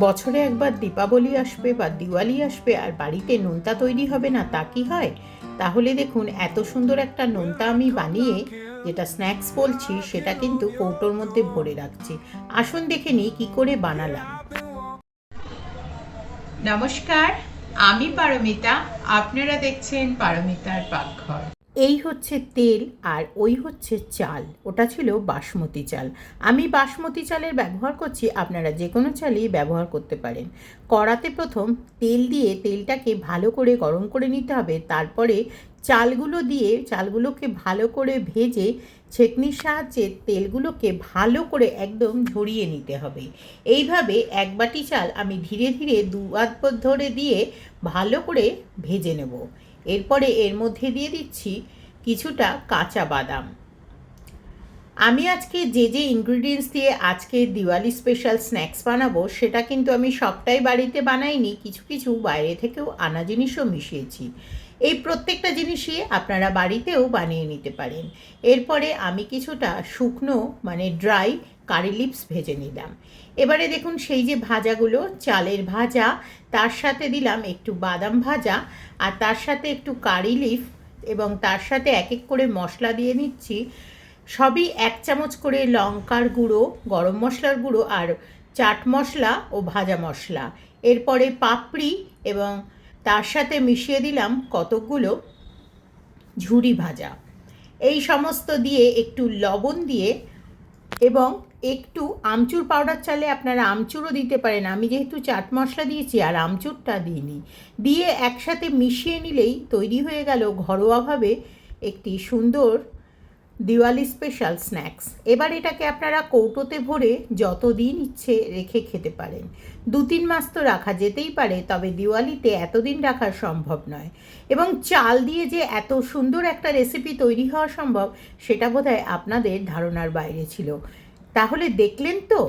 বছরে একবার দীপাবলি আসবে বা দিওয়ালি আসবে আর বাড়িতে নোনতা তৈরি হবে না, তা কি হয়? তাহলে দেখুন, এত সুন্দর একটা নোনতা আমি বানিয়ে যেটা স্ন্যাক্স বলছি, সেটা কিন্তু কৌটোর মধ্যে ভরে রাখছি। আসুন দেখে নিই কী করে বানালাম। নমস্কার, আমি পারমিতা। আপনারা দেখছেন পারমিতার পাকঘর। এই হচ্ছে তেল আর ওই হচ্ছে চাল। ওটা ছিল বাসমতি চাল। আমি বাসমতি চালের ব্যবহার করছি, আপনারা যে কোনো চালই ব্যবহার করতে পারেন। কড়াতে প্রথম তেল দিয়ে তেলটাকে ভালো করে গরম করে নিতে হবে। তারপরে চালগুলো দিয়ে চালগুলোকে ভালো করে ভেজে ছেঁকনির সাহায্যে তেলগুলোকে ভালো করে একদম ঝরিয়ে নিতে হবে। এইভাবে এক বাটি চাল আমি ধীরে ধীরে দু হাত ধরে দিয়ে ভালো করে ভেজে নেব। এরপরে এর মধ্যে দিয়ে দিচ্ছি কিছুটা কাঁচা বাদাম। আমি আজকে যে যে ইনগ্রিডিয়েন্টস দিয়ে আজকে দিওয়ালি স্পেশাল স্ন্যাক্স বানাবো, সেটা কিন্তু আমি সবটাই বাড়িতে বানাইনি, কিছু কিছু বাইরে থেকেও আনা জিনিসও মিশিয়েছি। এই প্রত্যেকটা জিনিসই আপনারা বাড়িতেও বানিয়ে নিতে পারেন। এরপরে আমি কিছুটা শুকনো মানে ড্রাই কারি লিপস ভেজে নিলাম। এবারে দেখুন সেই যে ভাজাগুলো, চালের ভাজা, তার সাথে দিলাম একটু বাদাম ভাজা, আর তার সাথে একটু কারি লিফ এবং তার সাথে এক এক করে মশলা দিয়ে নিচ্ছি। সবই এক চামচ করে লঙ্কার গুঁড়ো, গরম মশলার গুঁড়ো আর চাট মশলা ও ভাজা মশলা। এরপরে পাপড়ি এবং তার সাথে মিশিয়ে দিলাম কতকগুলো ঝুরি ভাজা। এই সমস্ত দিয়ে একটু লবণ দিয়ে এবং একটু আমচুর পাউডার চালে আপনারা আমচুরও দিতে পারেন। আমি যেহেতু চাট মশলা দিয়েছি আর আমচুরটা দিইনি। দিয়ে একসাথে মিশিয়ে নিলেই তৈরি হয়ে গেল ঘরোয়াভাবে একটি সুন্দর দিওয়ালি স্পেশাল স্ন্যাক্স এবার এটাকে আপনারা কৌটোতে ভরে যতদিন ইচ্ছে রেখে খেতে পারেন। দু তিন মাস তো রাখা যেতেই পারে, তবে দিওয়ালিতে এতদিন রাখা সম্ভব নয়। এবং চাল দিয়ে যে এত সুন্দর একটা রেসিপি তৈরি হওয়া সম্ভব, সেটা বোধহয় আপনাদের ধারণার বাইরে ছিল। তাহলে দেখলেন তো?